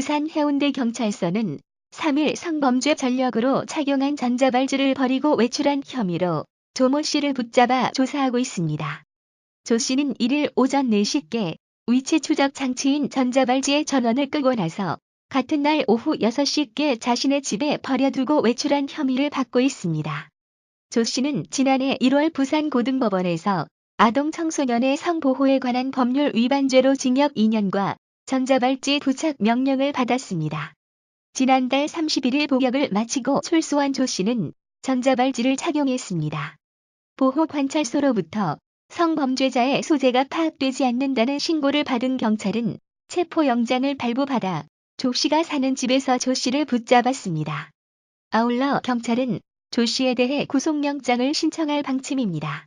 부산 해운대 경찰서는 3일 성범죄 전력으로 착용한 전자발찌를 버리고 외출한 혐의로 조모 씨를 붙잡아 조사하고 있습니다. 조 씨는 1일 오전 4시께 위치 추적 장치인 전자발찌의 전원을 끄고 나서 같은 날 오후 6시께 자신의 집에 버려두고 외출한 혐의를 받고 있습니다. 조 씨는 지난해 1월 부산고등법원에서 아동 청소년의 성보호에 관한 법률 위반죄로 징역 2년과 전자발찌 부착 명령을 받았습니다. 지난달 31일 복역을 마치고 출소한 조 씨는 전자발찌를 착용했습니다. 보호 관찰소로부터 성범죄자의 소재가 파악되지 않는다는 신고를 받은 경찰은 체포영장을 발부받아 조 씨가 사는 집에서 조 씨를 붙잡았습니다. 아울러 경찰은 조 씨에 대해 구속영장을 신청할 방침입니다.